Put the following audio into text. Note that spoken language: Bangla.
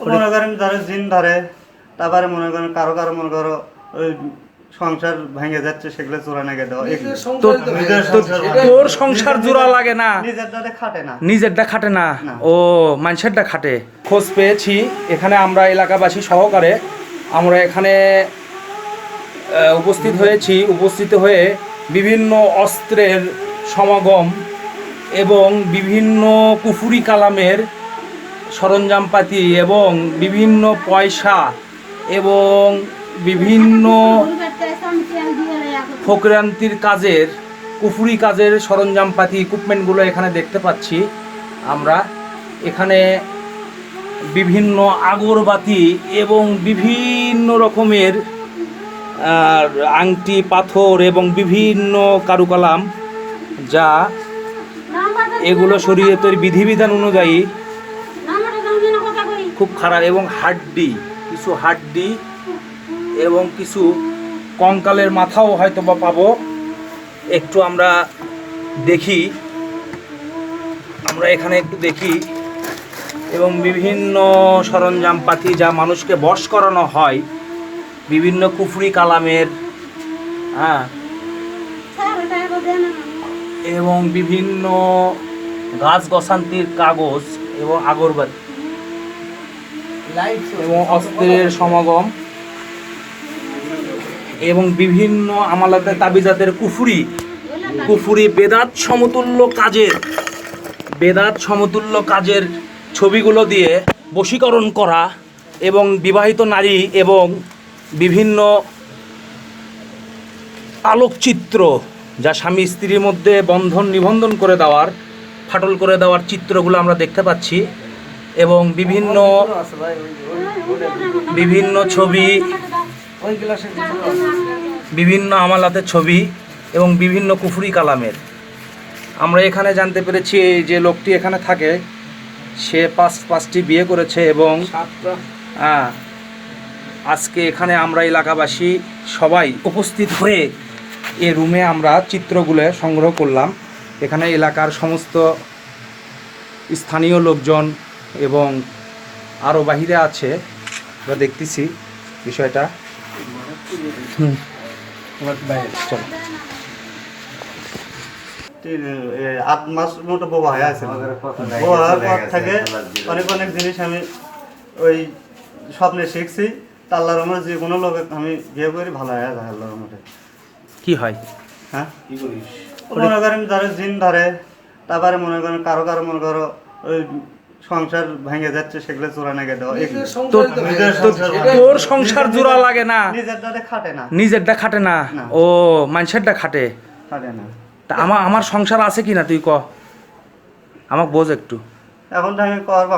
মনে করেন ধরে জিন ধরে তারপরে মনে করেন কারও কারও মনে করো ওই সংসার ভেঙে যাচ্ছে সেগুলো চোরা নাগে দেওয়া। তোর সংসার জোড়া লাগে না। নিজের দাদা খাটে না। নিজেরটা খাটে না। না। ও মানুষেরটা খাটে। খোঁজ পেয়েছি। এখানে আমরা এলাকাবাসী সহকারে আমরা এখানে উপস্থিত হয়েছি। উপস্থিত হয়ে বিভিন্ন অস্ত্রের সমাগম এবং বিভিন্ন কুফুরি কালামের সরঞ্জামপাতি এবং বিভিন্ন পয়সা এবং বিভিন্ন ফকরান্তির কাজের, কুফুরি কাজের সরঞ্জামপাতি ইকুইপমেন্টগুলো এখানে দেখতে পাচ্ছি আমরা। এখানে বিভিন্ন আগরবাতি এবং বিভিন্ন রকমের আংটি, পাথর এবং বিভিন্ন কারুকলাম যা এগুলো শরীয়তের বিধিবিধান অনুযায়ী খুব খারাপ এবং হাড্ডি, কিছু হাড্ডি এবং কিছু কঙ্কালের মাথাও হয়তো বা পাবো। একটু আমরা দেখি। আমরা এখানে একটু দেখি। এবং বিভিন্ন সরঞ্জামপাতি যা মানুষকে বশ করানো হয়, বিভিন্ন কুফরি কালামের হ্যাঁ এবং বিভিন্ন গাছ গছান্তির কাগজ এবং আগরবাতি। এবং অস্ত্রের সমাগম এবং বিভিন্ন আমালাতের তাবিজাতের কুফুরি কুফুরি বেদাত সমতুল্য কাজের, বেদাত সমতুল্য কাজের ছবিগুলো দিয়ে বশীকরণ করা এবং বিবাহিত নারী এবং বিভিন্ন আলোকচিত্র যা স্বামী স্ত্রীর মধ্যে বন্ধন নিবন্ধন করে দেওয়ার, ফাটল করে দেওয়ার চিত্রগুলো আমরা দেখতে পাচ্ছি। এবং বিভিন্ন বিভিন্ন ছবি বিভিন্ন আমালাতের ছবি এবং বিভিন্ন কুফুরি কালামের। আমরা এখানে জানতে পেরেছি এই যে লোকটি এখানে থাকে সে পাঁচ পাঁচটি বিয়ে করেছে এবং হ্যাঁ আজকে এখানে আমরা এলাকাবাসী সবাই উপস্থিত হয়ে এ রুমে আমরা চিত্রগুলো সংগ্রহ করলাম। এখানে এলাকার সমস্ত স্থানীয় লোকজন এবং আরও বাহিরে আছে। আমরা দেখতেছি বিষয়টা। হুম। চলো। আট মাস মতো বোবা হয়ে আছে। বোবা হওয়ার পর থেকে অনেক অনেক জিনিস আমি ওই স্বপ্নে শিখছি। তা আল্লাহর রহমতে যে কোনো লোক আমি বিয়ে করি ভালো হয়ে যায় আল্লাহর রহমতে। কি হয়? হ্যাঁ? মনে করেন ধরে জিন ধরে তারপরে মনে করেন কারও কারও মনে করো ওই সংসার ভেঙে যাচ্ছে সেগুলো চোরা নাগে দেওয়া। তোর সংসার জোড়া লাগে না। নিজেরটা খাটে না। নিজেরটা খাটে না? না। ও মানুষেরটা খাটে? খাটে না। তা আমার আমার সংসার আছে কি না তুই ক? আমাকে বোঝ একটু। এখন তো আমি করব।